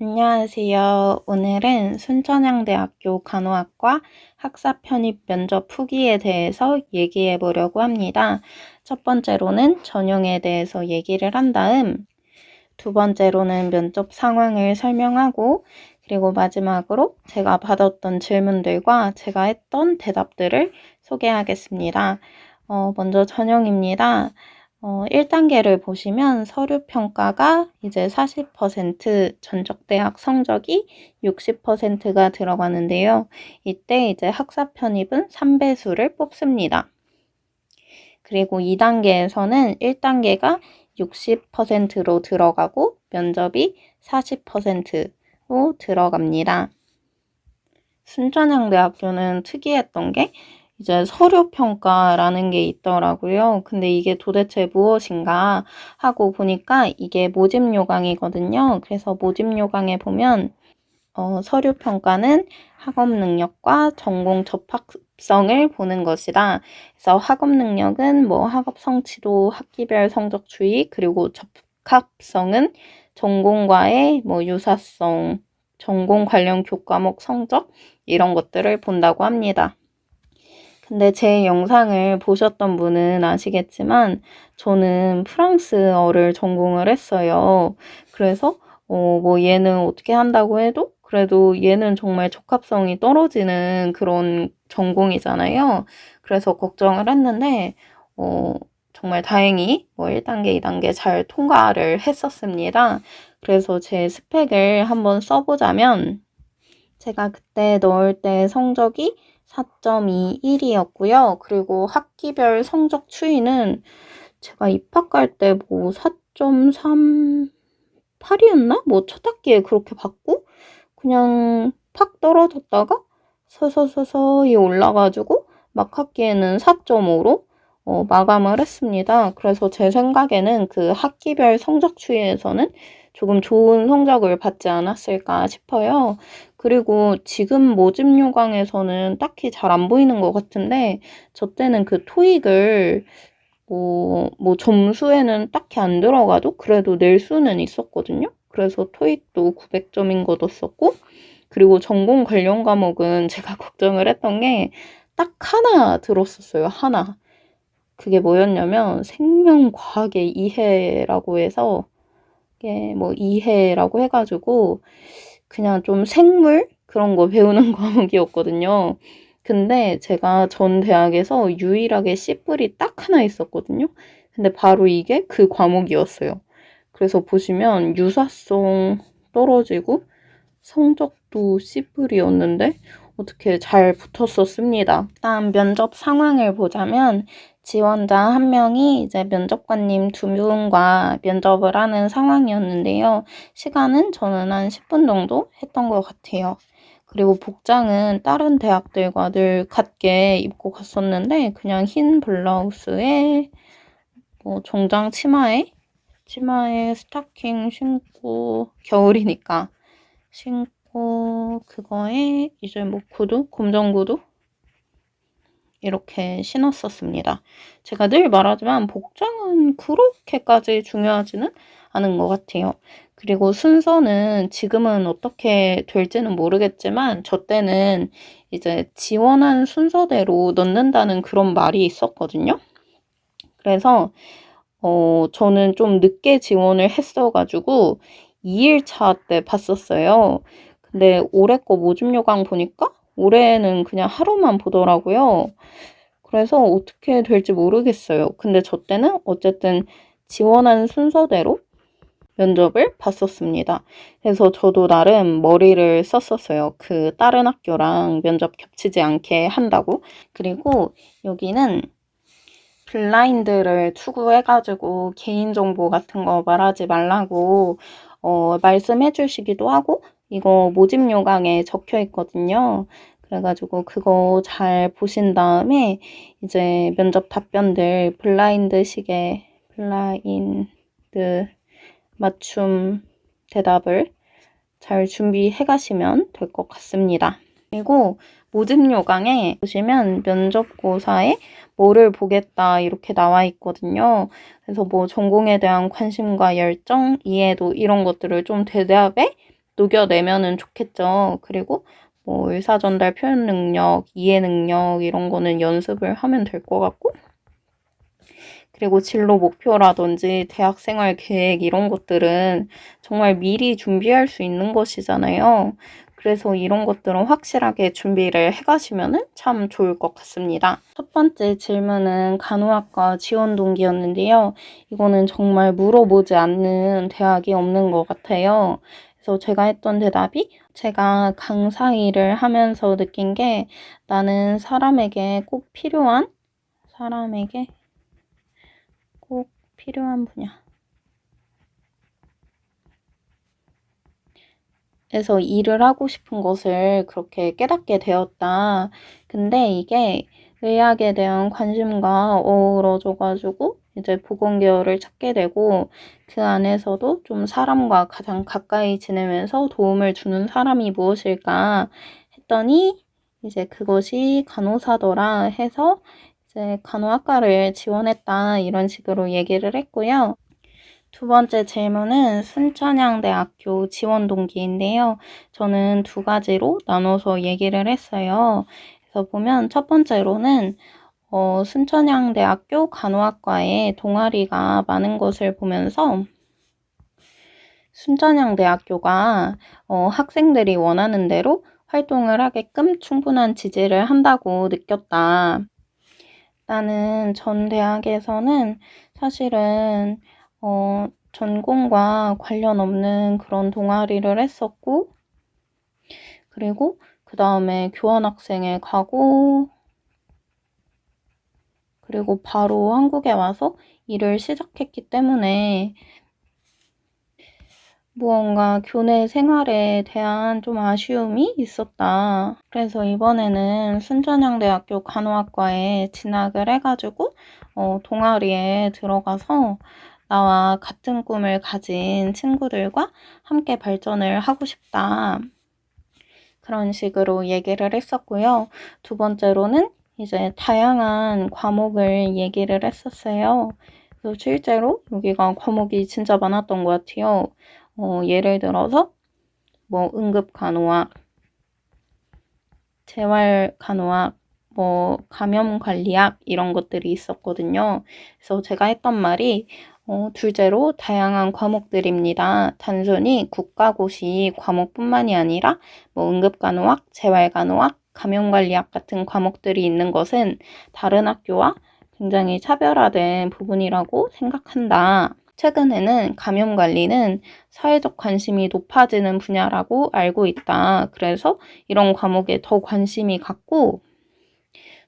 안녕하세요. 오늘은 순천향대학교 간호학과 학사 편입 면접 후기에 대해서 얘기해 보려고 합니다. 첫 번째로는 전형에 대해서 얘기를 한 다음, 두 번째로는 면접 상황을 설명하고, 그리고 마지막으로 제가 받았던 질문들과 제가 했던 대답들을 소개하겠습니다. 어, 먼저 전형입니다. 어, 1단계를 보시면 서류 평가가 이제 40% 전적대학 성적이 60%가 들어가는데요. 이때 이제 학사 편입은 3배수를 뽑습니다. 그리고 2단계에서는 1단계가 60%로 들어가고 면접이 40%로 들어갑니다. 순천향대학교는 특이했던 게 이제 서류 평가라는 게 있더라고요. 근데 이게 도대체 무엇인가 하고 보니까 이게 모집 요강이거든요. 그래서 모집 요강에 보면 어, 서류 평가는 학업 능력과 전공 접합성을 보는 것이다. 그래서 학업 능력은 뭐 학업 성취도, 학기별 성적 추이, 그리고 접합성은 전공과의 뭐 유사성, 전공 관련 교과목 성적 이런 것들을 본다고 합니다. 근데 제 영상을 보셨던 분은 아시겠지만 저는 프랑스어를 전공을 했어요. 그래서 어, 뭐 얘는 어떻게 한다고 해도 그래도 얘는 정말 적합성이 떨어지는 그런 전공이잖아요. 그래서 걱정을 했는데 어, 정말 다행히 뭐 1단계, 2단계 잘 통과를 했었습니다. 그래서 제 스펙을 한번 써보자면 제가 그때 넣을 때 성적이 4.21이었고요. 그리고 학기별 성적 추이는 제가 입학할 때 뭐 4.38이었나? 뭐 첫 학기에 그렇게 받고 그냥 팍 떨어졌다가 서서서서히 올라가지고 막 학기에는 4.5로 어, 마감을 했습니다. 그래서 제 생각에는 그 학기별 성적 추이에서는 조금 좋은 성적을 받지 않았을까 싶어요. 그리고 지금 모집 요강에서는 딱히 잘 안 보이는 것 같은데 저 때는 그 토익을 뭐, 뭐 점수에는 딱히 안 들어가도 그래도 낼 수는 있었거든요. 그래서 토익도 900점인 거 넣었었고 그리고 전공 관련 과목은 제가 걱정을 했던 게 딱 하나 들었었어요. 하나. 그게 뭐였냐면 생명과학의 이해라고 해서 이게 뭐 이해라고 해가지고 그냥 좀 생물 그런 거 배우는 과목이었거든요. 근데 제가 전 대학에서 유일하게 C뿔이 딱 하나 있었거든요. 근데 바로 이게 그 과목이었어요. 그래서 보시면 유사성 떨어지고 성적도 C뿔이었는데 어떻게 잘 붙었었습니다. 다음 면접 상황을 보자면 지원자 한 명이 이제 면접관님 두 분과 면접을 하는 상황이었는데요. 시간은 저는 한 10분 정도 했던 것 같아요. 그리고 복장은 다른 대학들과 늘 같게 입고 갔었는데 그냥 흰 블라우스에 뭐 정장 치마에 치마에 스타킹 신고 겨울이니까 신고 그거에 이제 뭐 구두 검정 구두 이렇게 신었었습니다. 제가 늘 말하지만 복장은 그렇게까지 중요하지는 않은 것 같아요. 그리고 순서는 지금은 어떻게 될지는 모르겠지만 저 때는 이제 지원한 순서대로 넣는다는 그런 말이 있었거든요. 그래서 어, 저는 좀 늦게 지원을 했어가지고 2일차 때 봤었어요. 근데 올해 거 모집 요강 보니까 올해는 그냥 하루만 보더라고요. 그래서 어떻게 될지 모르겠어요. 근데 저 때는 어쨌든 지원한 순서대로 면접을 봤었습니다. 그래서 저도 나름 머리를 썼었어요. 그 다른 학교랑 면접 겹치지 않게 한다고. 그리고 여기는 블라인드를 추구해가지고 개인정보 같은 거 말하지 말라고 어, 말씀해 주시기도 하고 이거 모집 요강에 적혀 있거든요. 그래가지고 그거 잘 보신 다음에 이제 면접 답변들 블라인드 식의 블라인드 맞춤 대답을 잘 준비해 가시면 될 것 같습니다. 그리고 모집 요강에 보시면 면접고사에 뭐를 보겠다 이렇게 나와 있거든요. 그래서 뭐 전공에 대한 관심과 열정, 이해도 이런 것들을 좀 대답에 녹여내면은 좋겠죠. 그리고 뭐 의사전달 표현 능력, 이해 능력 이런 거는 연습을 하면 될 것 같고 그리고 진로 목표라든지 대학 생활 계획 이런 것들은 정말 미리 준비할 수 있는 것이잖아요. 그래서 이런 것들은 확실하게 준비를 해가시면 참 좋을 것 같습니다. 첫 번째 질문은 간호학과 지원 동기였는데요. 이거는 정말 물어보지 않는 대학이 없는 것 같아요. 그래서 제가 했던 대답이 제가 강사 일을 하면서 느낀 게 나는 사람에게 꼭 필요한 사람에게 꼭 필요한 분야. 에서 일을 하고 싶은 것을 그렇게 깨닫게 되었다. 근데 이게 의학에 대한 관심과 어우러져가지고 이제 보건계열을 찾게 되고 그 안에서도 좀 사람과 가장 가까이 지내면서 도움을 주는 사람이 무엇일까 했더니 이제 그것이 간호사더라 해서 이제 간호학과를 지원했다 이런 식으로 얘기를 했고요. 두 번째 질문은 순천향대학교 지원 동기인데요. 저는 두 가지로 나눠서 얘기를 했어요. 그래서 보면 첫 번째로는 어, 순천향대학교 간호학과에 동아리가 많은 것을 보면서 순천향대학교가 어, 학생들이 원하는 대로 활동을 하게끔 충분한 지지를 한다고 느꼈다. 나는 전 대학에서는 사실은 어, 전공과 관련 없는 그런 동아리를 했었고, 그리고 그 다음에 교환학생에 가고, 그리고 바로 한국에 와서 일을 시작했기 때문에 무언가 교내 생활에 대한 좀 아쉬움이 있었다. 그래서 이번에는 순천향대학교 간호학과에 진학을 해가지고 어, 동아리에 들어가서 나와 같은 꿈을 가진 친구들과 함께 발전을 하고 싶다. 그런 식으로 얘기를 했었고요. 두 번째로는 이제 다양한 과목을 얘기를 했었어요. 그래서 실제로 여기가 과목이 진짜 많았던 것 같아요. 어, 예를 들어서 뭐 응급 간호학, 재활 간호학, 뭐 감염 관리학 이런 것들이 있었거든요. 그래서 제가 했던 말이 어, 둘째로 다양한 과목들입니다. 단순히 국가고시 과목뿐만이 아니라 뭐 응급간호학, 재활간호학, 감염관리학 같은 과목들이 있는 것은 다른 학교와 굉장히 차별화된 부분이라고 생각한다. 최근에는 감염 관리는 사회적 관심이 높아지는 분야라고 알고 있다. 그래서 이런 과목에 더 관심이 갖고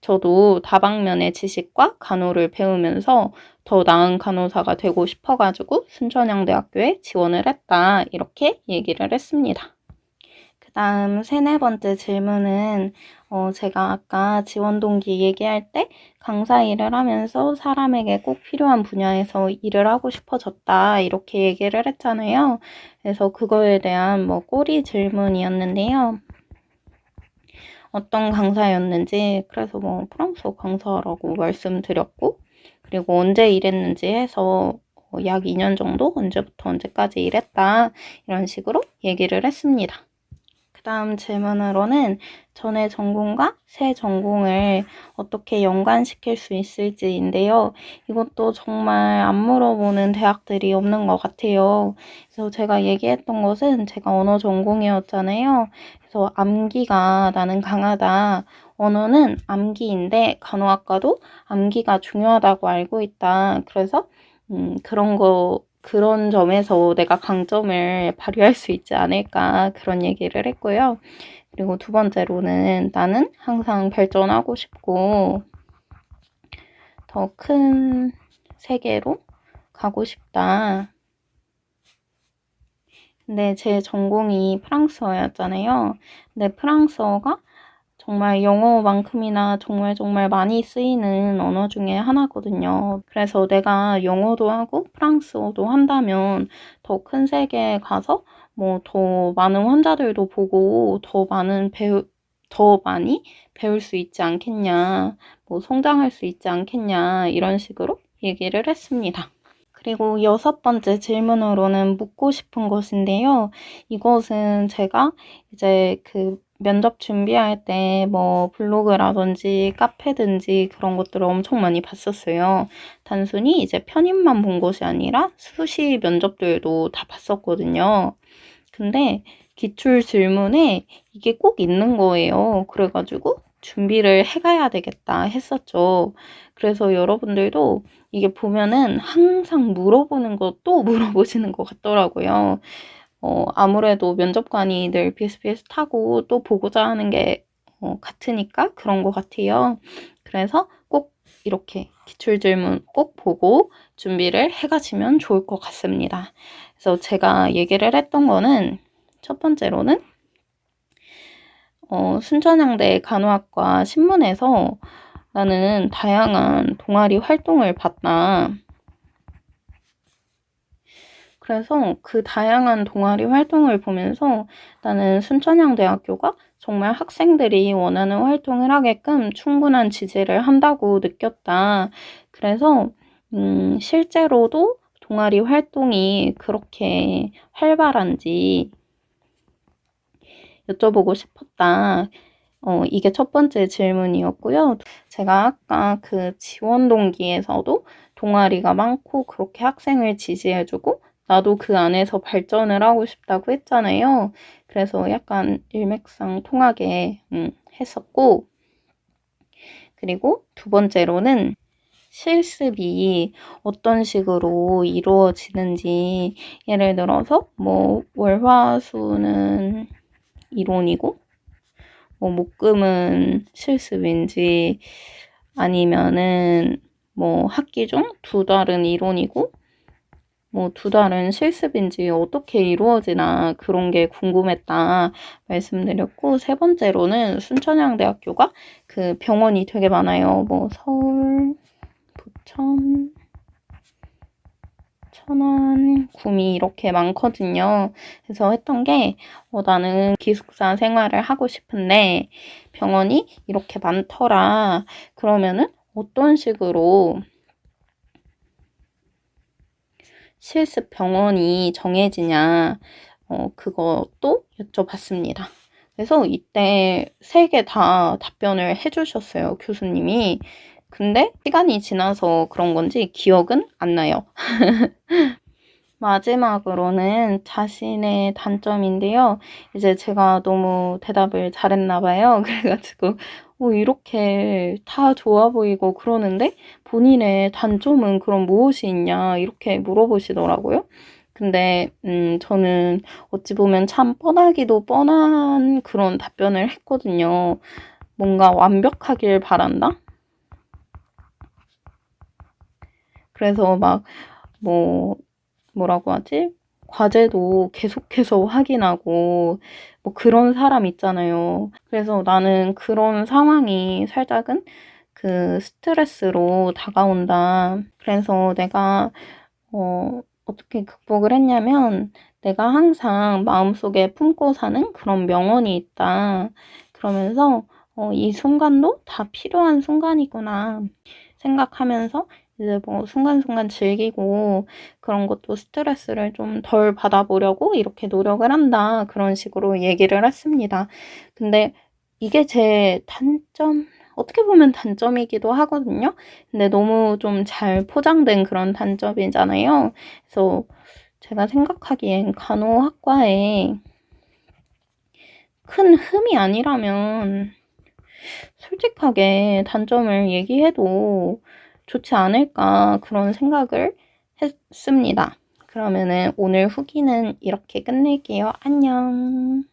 저도 다방면의 지식과 간호를 배우면서 더 나은 간호사가 되고 싶어가지고 순천향대학교에 지원을 했다. 이렇게 얘기를 했습니다. 그 다음 세네 번째 질문은 어, 제가 아까 지원 동기 얘기할 때 강사 일을 하면서 사람에게 꼭 필요한 분야에서 일을 하고 싶어졌다. 이렇게 얘기를 했잖아요. 그래서 그거에 대한 뭐 꼬리 질문이었는데요. 어떤 강사였는지, 그래서 뭐 프랑스어 강사라고 말씀드렸고, 그리고 언제 일했는지 해서 어, 약 2년 정도 언제부터 언제까지 일했다. 이런 식으로 얘기를 했습니다. 그 다음 질문으로는 전의 전공과 새 전공을 어떻게 연관시킬 수 있을지인데요. 이것도 정말 안 물어보는 대학들이 없는 것 같아요. 그래서 제가 얘기했던 것은 제가 언어 전공이었잖아요. 그래서 암기가 나는 강하다. 언어는 암기인데 간호학과도 암기가 중요하다고 알고 있다. 그래서 음, 그런 거 그런 점에서 내가 강점을 발휘할 수 있지 않을까 그런 얘기를 했고요. 그리고 두 번째로는 나는 항상 발전하고 싶고 더 큰 세계로 가고 싶다. 근데 제 전공이 프랑스어였잖아요. 근데 프랑스어가 정말 영어만큼이나 정말 정말 많이 쓰이는 언어 중에 하나거든요. 그래서 내가 영어도 하고 프랑스어도 한다면 더 큰 세계에 가서 뭐 더 많은 환자들도 보고 더 많은 배우, 더 많이 배울 수 있지 않겠냐, 뭐 성장할 수 있지 않겠냐, 이런 식으로 얘기를 했습니다. 그리고 여섯 번째 질문으로는 묻고 싶은 것인데요. 이것은 제가 이제 그 면접 준비할 때 뭐 블로그라든지 카페든지 그런 것들을 엄청 많이 봤었어요. 단순히 이제 편입만 본 것이 아니라 수시 면접들도 다 봤었거든요. 근데 기출 질문에 이게 꼭 있는 거예요. 그래가지고 준비를 해가야 되겠다 했었죠. 그래서 여러분들도 이게 보면은 항상 물어보는 거또 물어보시는 것 같더라고요. 어, 아무래도 면접관이 늘 비슷비슷하고 또 보고자 하는 게 어, 같으니까 그런 것 같아요. 그래서 꼭 이렇게 기출 질문 꼭 보고 준비를 해가시면 좋을 것 같습니다. 그래서 제가 얘기를 했던 거는 첫 번째로는 어, 순천향대 간호학과 신문에서 나는 다양한 동아리 활동을 봤다. 그래서 그 다양한 동아리 활동을 보면서 나는 순천향대학교가 정말 학생들이 원하는 활동을 하게끔 충분한 지지를 한다고 느꼈다. 그래서 음, 실제로도 동아리 활동이 그렇게 활발한지 여쭤보고 싶었다. 어, 이게 첫 번째 질문이었고요. 제가 아까 그 지원 동기에서도 동아리가 많고 그렇게 학생을 지지해주고 나도 그 안에서 발전을 하고 싶다고 했잖아요. 그래서 약간 일맥상통하게 음, 했었고 그리고 두 번째로는 실습이 어떤 식으로 이루어지는지 예를 들어서 뭐 월화수는 이론이고 뭐 목금은 실습인지 아니면은 뭐 학기 중 두 달은 이론이고 뭐 두 달은 실습인지 어떻게 이루어지나 그런 게 궁금했다 말씀드렸고 세 번째로는 순천향대학교가 그 병원이 되게 많아요. 뭐 서울, 부천, 천안, 구미 이렇게 많거든요. 그래서 했던 게 어, 나는 기숙사 생활을 하고 싶은데 병원이 이렇게 많더라. 그러면은 어떤 식으로 실습 병원이 정해지냐, 어, 그것도 여쭤봤습니다. 그래서 이때 세 개 다 답변을 해주셨어요, 교수님이. 근데 시간이 지나서 그런 건지 기억은 안 나요. 마지막으로는 자신의 단점인데요. 이제 제가 너무 대답을 잘했나 봐요. 그래가지고 어, 이렇게 다 좋아 보이고 그러는데 본인의 단점은 그럼 무엇이 있냐 이렇게 물어보시더라고요. 근데 음, 저는 어찌 보면 참 뻔하기도 뻔한 그런 답변을 했거든요. 뭔가 완벽하길 바란다? 그래서 막 뭐 뭐라고 하지? 과제도 계속해서 확인하고 뭐 그런 사람 있잖아요. 그래서 나는 그런 상황이 살짝은 그 스트레스로 다가온다. 그래서 내가 어, 어떻게 극복을 했냐면 내가 항상 마음속에 품고 사는 그런 명언이 있다. 그러면서 어, 이 순간도 다 필요한 순간이구나 생각하면서 이제 뭐 순간순간 즐기고 그런 것도 스트레스를 좀 덜 받아보려고 이렇게 노력을 한다. 그런 식으로 얘기를 했습니다. 근데 이게 제 단점, 어떻게 보면 단점이기도 하거든요. 근데 너무 좀 잘 포장된 그런 단점이잖아요. 그래서 제가 생각하기엔 간호학과에 큰 흠이 아니라면 솔직하게 단점을 얘기해도 좋지 않을까 그런 생각을 했습니다. 그러면은 오늘 후기는 이렇게 끝낼게요. 안녕.